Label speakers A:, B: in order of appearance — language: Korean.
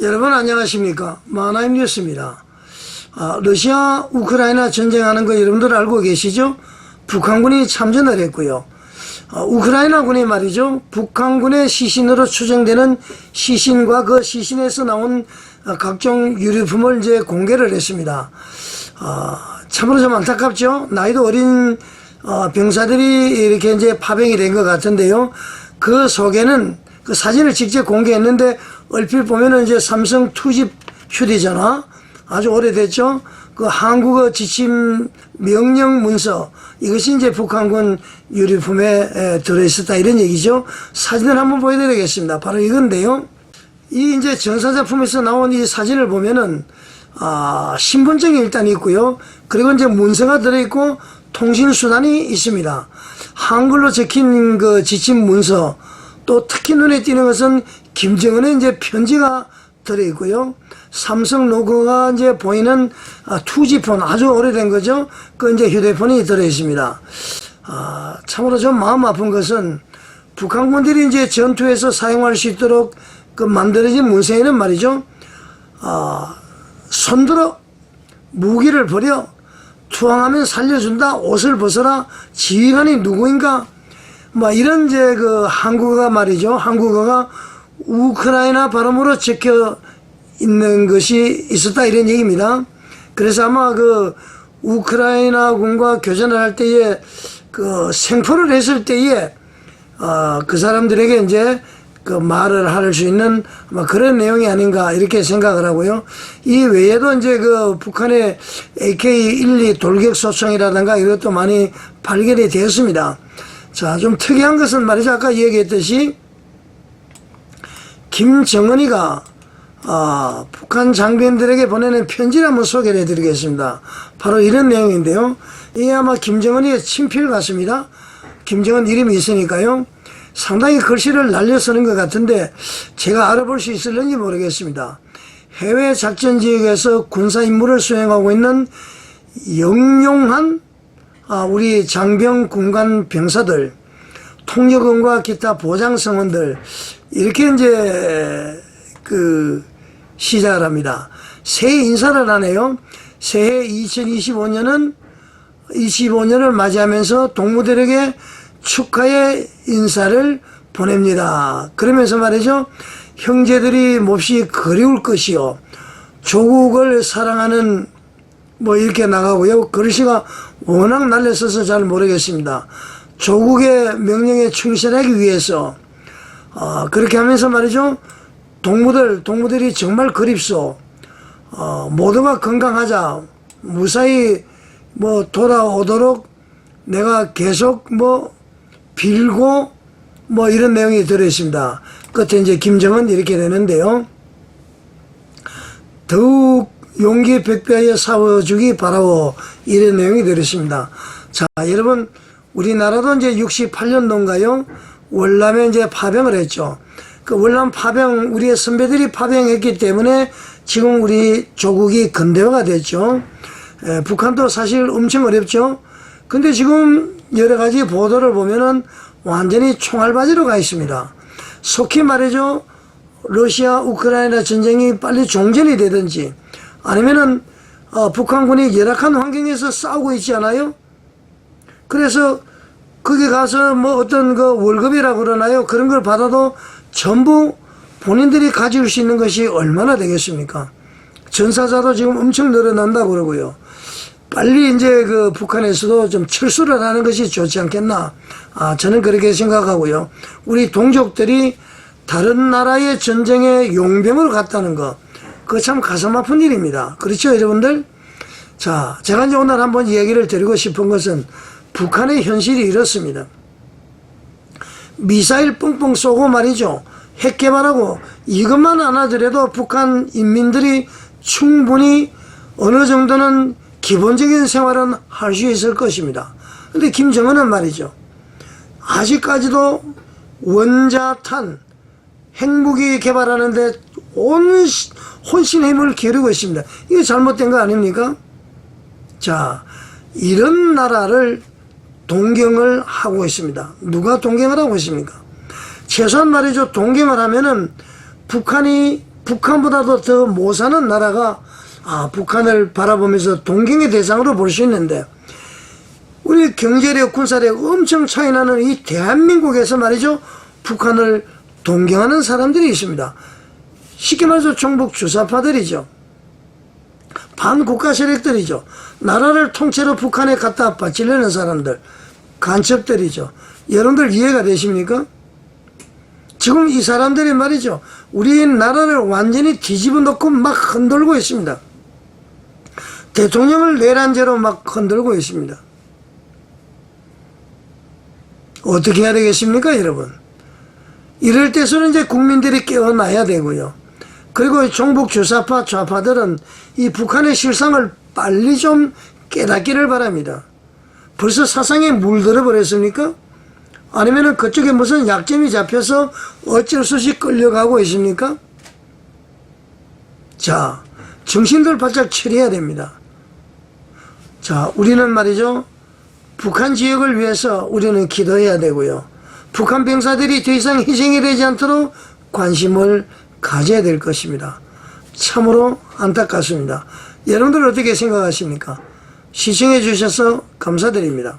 A: 여러분 안녕하십니까 마나임 뉴스입니다. 아, 러시아 우크라이나 전쟁하는 거 여러분들 알고 계시죠? 북한군이 참전을 했고요. 아, 우크라이나군이 말이죠. 북한군의 시신으로 추정되는 시신과 그 시신에서 나온 아, 각종 유류품을 이제 공개를 했습니다. 아, 참으로 좀 안타깝죠. 나이도 어린 어, 병사들이 이렇게 이제 파병이 된 것 같은데요. 그 속에는 그 사진을 직접 공개했는데 얼핏 보면은 이제 삼성 투집 휴대전화 아주 오래됐죠. 그 한국어 지침 명령 문서 이것이 이제 북한군 유류품에 에, 들어있었다 이런 얘기죠. 사진을 한번 보여드리겠습니다. 바로 이건데요. 이 이제 전사작품에서 나온 이 사진을 보면은 아 신분증이 일단 있고요. 그리고 이제 문서가 들어있고 통신 수단이 있습니다. 한글로 적힌 그 지침 문서 또 특히 눈에 띄는 것은 김정은의 이제 편지가 들어있고요. 삼성 로고가 이제 보이는 아, 투지폰 아주 오래된 거죠. 그 이제 휴대폰이 들어있습니다. 아, 참으로 좀 마음 아픈 것은 북한군들이 이제 전투에서 사용할 수 있도록 그 만들어진 문서에는 말이죠. 아, 손들어 무기를 버려 투항하면 살려준다 옷을 벗어라 지휘관이 누구인가 뭐 이런 이제 그 한국어가 말이죠 한국어가 우크라이나 발음으로 적혀 있는 것이 있었다 이런 얘기입니다 그래서 아마 그 우크라이나군과 교전을 할 때에 그 생포를 했을 때에 어, 그 사람들에게 이제 그 말을 할 수 있는 아마 그런 내용이 아닌가 이렇게 생각을 하고요. 이 외에도 이제 그 북한의 AK-12 돌격 소총이라든가 이것도 많이 발견이 되었습니다. 자, 좀 특이한 것은 말이죠. 아까 얘기했듯이 김정은이가 아, 북한 장병들에게 보내는 편지를 한번 소개를 해드리겠습니다. 바로 이런 내용인데요. 이게 아마 김정은이의 친필 같습니다. 김정은 이름이 있으니까요. 상당히 글씨를 날려 쓰는 것 같은데 제가 알아볼 수 있을는지 모르겠습니다. 해외 작전 지역에서 군사 임무를 수행하고 있는 영용한 아, 우리 장병 군관 병사들, 통역원과 기타 보장 성원들 이렇게 이제 그 시작을 합니다. 새해 인사를 하네요. 새해 2025년은 25년을 맞이하면서 동무들에게 축하의 인사를 보냅니다. 그러면서 말이죠. 형제들이 몹시 그리울 것이요. 조국을 사랑하는 뭐 이렇게 나가고요. 글씨가 워낙 날려서서 잘 모르겠습니다. 조국의 명령에 충실하기 위해서 어, 그렇게 하면서 말이죠. 동무들, 동무들이 정말 그립소. 어, 모두가 건강하자. 무사히 뭐 돌아오도록 내가 계속 뭐 빌고 뭐 이런 내용이 들어있습니다. 끝에 이제 김정은 이렇게 되는데요. 더욱 용기 백배하여 싸워주기 바라오 이런 내용이 들어있습니다. 자 여러분 우리나라도 이제 68년도인가요? 월남에 이제 파병을 했죠. 그 월남 파병 우리의 선배들이 파병했기 때문에 지금 우리 조국이 근대화가 됐죠. 에, 북한도 사실 엄청 어렵죠. 근데 지금 여러 가지 보도를 보면은 완전히 총알바지로 가 있습니다. 속히 말해죠. 러시아 우크라이나 전쟁이 빨리 종전이 되든지 아니면은 어, 북한군이 열악한 환경에서 싸우고 있지 않아요? 그래서 거기 가서 뭐 어떤 그 월급이라고 그러나요? 그런 걸 받아도 전부 본인들이 가질 수 있는 것이 얼마나 되겠습니까? 전사자도 지금 엄청 늘어난다 그러고요. 빨리 이제 그 북한에서도 좀 철수를 하는 것이 좋지 않겠나. 아, 저는 그렇게 생각하고요. 우리 동족들이 다른 나라의 전쟁에 용병으로 갔다는 거. 그거 참 가슴 아픈 일입니다. 그렇죠, 여러분들? 자, 제가 이제 오늘 한번 얘기를 드리고 싶은 것은 북한의 현실이 이렇습니다. 미사일 뻥뻥 쏘고 말이죠. 핵 개발하고 이것만 안 하더라도 북한 인민들이 충분히 어느 정도는 기본적인 생활은 할 수 있을 것입니다. 근데 김정은은 말이죠. 아직까지도 원자탄 핵무기 개발하는데 온 시- 혼신의 힘을 기르고 있습니다. 이게 잘못된 거 아닙니까? 자, 이런 나라를 동경을 하고 있습니다. 누가 동경을 하고 있습니까? 최소한 말이죠. 동경을 하면은 북한이 북한보다도 더 못 사는 나라가 아, 북한을 바라보면서 동경의 대상으로 볼 수 있는데 우리 경제력, 군사력 엄청 차이 나는 이 대한민국에서 말이죠. 북한을 동경하는 사람들이 있습니다. 쉽게 말해서 종북 주사파들이죠. 반국가 세력들이죠. 나라를 통째로 북한에 갖다 바치려는 사람들, 간첩들이죠. 여러분들 이해가 되십니까? 지금 이 사람들이 말이죠. 우리 나라를 완전히 뒤집어 놓고 막 흔들고 있습니다. 대통령을 내란죄로 막 흔들고 있습니다. 어떻게 해야 되겠습니까, 여러분? 이럴 때서는 이제 국민들이 깨어나야 되고요. 그리고 종북 주사파 좌파들은 이 북한의 실상을 빨리 좀 깨닫기를 바랍니다. 벌써 사상에 물들어 버렸습니까? 아니면은 그쪽에 무슨 약점이 잡혀서 어쩔 수 없이 끌려가고 있습니까? 자, 정신들 바짝 처리해야 됩니다. 자, 우리는 말이죠. 북한 지역을 위해서 우리는 기도해야 되고요. 북한 병사들이 더 이상 희생이 되지 않도록 관심을 가져야 될 것입니다. 참으로 안타깝습니다. 여러분들 어떻게 생각하십니까? 시청해 주셔서 감사드립니다.